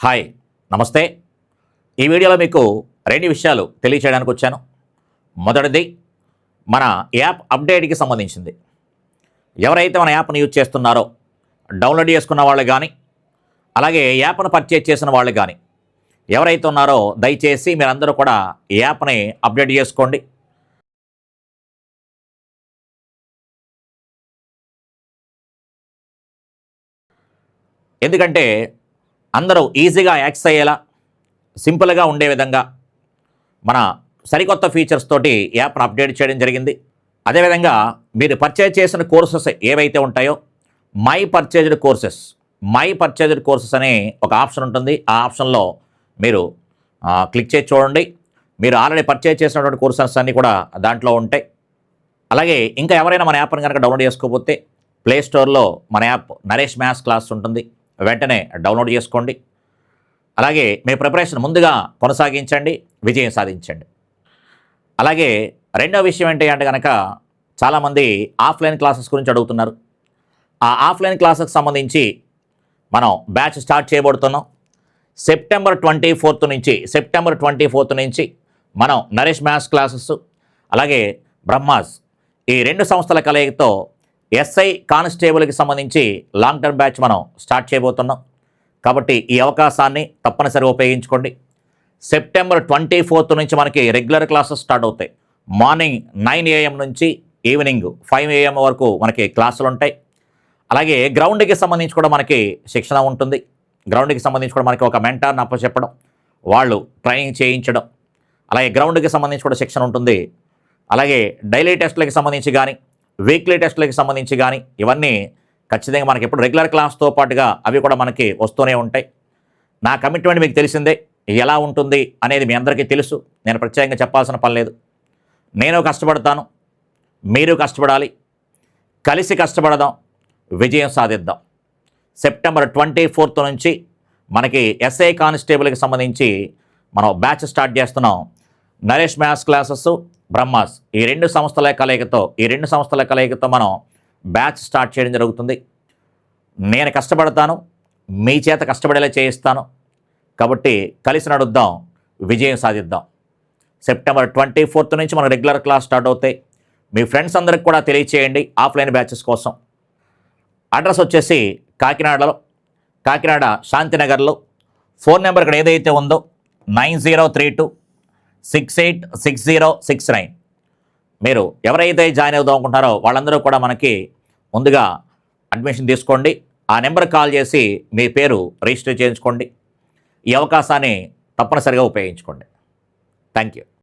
Hi నమస్తే. ఈ వీడియోలో మీకు రెండు విషయాలు తెలియచేయడానికి వచ్చాను. మొదటిది మన యాప్ అప్డేట్కి సంబంధించింది. ఎవరైతే మన యాప్ని యూజ్ చేస్తున్నారో డౌన్లోడ్ చేసుకున్న వాళ్ళు కానీ అలాగే యాప్ను పర్చేజ్ చేసిన వాళ్ళు కానీ ఎవరైతే ఉన్నారో దయచేసి మీరందరూ కూడా ఈ యాప్ని అప్డేట్ చేసుకోండి. ఎందుకంటే అందరూ ఈజీగా యాక్సెస్ అయ్యేలా సింపుల్గా ఉండే విధంగా మన సరికొత్త ఫీచర్స్ తోటి యాప్ను అప్డేట్ చేయడం జరిగింది. అదేవిధంగా మీరు పర్చేజ్ చేసిన కోర్సెస్ ఏవైతే ఉంటాయో my purchased courses my purchased courses అనే ఒక ఆప్షన్ ఉంటుంది. ఆ ఆప్షన్లో మీరు క్లిక్ చేసి చూడండి. మీరు ఆల్రెడీ పర్చేజ్ చేసినటువంటి కోర్సెస్ అన్నీ కూడా దాంట్లో ఉంటాయి. అలాగే ఇంకా ఎవరైనా మన యాప్ని కనుక డౌన్లోడ్ చేసుకోకపోతే ప్లే స్టోర్లో మన యాప్ నరేష్ మ్యాథ్స్ క్లాస్ ఉంటుంది. వెంటనే డౌన్లోడ్ చేసుకోండి. అలాగే మీ ప్రిపరేషన్ ముందుగా కొనసాగించండి విజయం సాధించండి. అలాగే రెండో విషయం ఏంటి అంటే కనుక చాలామంది ఆఫ్లైన్ క్లాసెస్ గురించి అడుగుతున్నారు. ఆ ఆఫ్లైన్ క్లాసెస్కి సంబంధించి మనం బ్యాచ్ స్టార్ట్ చేయబడుతున్నాం. సెప్టెంబర్ ట్వంటీ ఫోర్త్ నుంచి సెప్టెంబర్ ట్వంటీ ఫోర్త్ నుంచి మనం నరేష్ మ్యాథ్స్ క్లాసెస్ అలాగే బ్రహ్మాస్ ఈ రెండు సంస్థల కలయికతో ఎస్ఐ కానిస్టేబుల్కి సంబంధించి లాంగ్ టర్మ్ బ్యాచ్ మనం స్టార్ట్ చేయబోతున్నాం. కాబట్టి ఈ అవకాశాన్ని తప్పనిసరిగా ఉపయోగించుకోండి. సెప్టెంబర్ ట్వంటీ ఫోర్త్ నుంచి మనకి రెగ్యులర్ క్లాసెస్ స్టార్ట్ అవుతాయి. మార్నింగ్ నైన్ ఏఎం నుంచి ఈవినింగ్ ఫైవ్ ఏఎం వరకు మనకి క్లాసులు ఉంటాయి. అలాగే గ్రౌండ్కి సంబంధించి కూడా మనకి శిక్షణ ఉంటుంది. గ్రౌండ్కి సంబంధించి కూడా మనకి ఒక మెంటార్ని అప్పచెప్పడం వాళ్ళు ట్రైనింగ్ చేయించడం. అలాగే గ్రౌండ్కి సంబంధించి కూడా శిక్షణ ఉంటుంది. అలాగే డైలీ టెస్ట్లకి సంబంధించి కానీ వీక్లీ టెస్ట్లకి సంబంధించి కానీ ఇవన్నీ ఖచ్చితంగా మనకి ఎప్పుడు రెగ్యులర్ క్లాస్తో పాటుగా అవి కూడా మనకి వస్తూనే ఉంటాయి. నా కమిట్మెంట్ మీకు తెలిసిందే. ఎలా ఉంటుంది అనేది మీ అందరికీ తెలుసు. నేను ప్రత్యేకంగా చెప్పాల్సిన పని లేదు. నేను కష్టపడతాను. మీరు కష్టపడాలి. కలిసి కష్టపడదాం. విజయం సాధిద్దాం. సెప్టెంబర్ ట్వంటీ ఫోర్త్ నుంచి మనకి ఎస్ఐ కానిస్టేబుల్కి సంబంధించి మనం బ్యాచ్ స్టార్ట్ చేస్తున్నాం. Naresh maths classes Brahmas. ఈ రెండు సంస్థల కలయికతో ఈ రెండు సంస్థల కలయికతో మనం బ్యాచ్ స్టార్ట్ చేయడం జరుగుతుంది. నేను కష్టపడతాను మీ చేత కష్టపడేలా చేయిస్తాను. కాబట్టి కలిసి నడుద్దాం విజయం సాధిద్దాం. సెప్టెంబర్ ట్వంటీ ఫోర్త్ నుంచి మన రెగ్యులర్ క్లాస్ స్టార్ట్ అవుతాయి. మీ ఫ్రెండ్స్ అందరికి కూడా తెలియచేయండి ఆఫ్లైన్ బ్యాచెస్ కోసం. అడ్రస్ వచ్చేసి కాకినాడలో కాకినాడ శాంతినగర్లో. ఫోన్ నెంబర్ ఇక్కడ ఏదైతే ఉందో nine zero three two six eight six zero six nine. మీరు ఎవరైతే జాయిన్ అవుదాం అనుకుంటారో వాళ్ళందరూ కూడా మనకి ముందుగా అడ్మిషన్ తీసుకోండి. ఆ నెంబర్ కాల్ చేసి మీ పేరు రిజిస్టర్ చేయించుకోండి. ఈ అవకాశాన్ని తప్పనిసరిగా ఉపయోగించుకోండి. Thank you.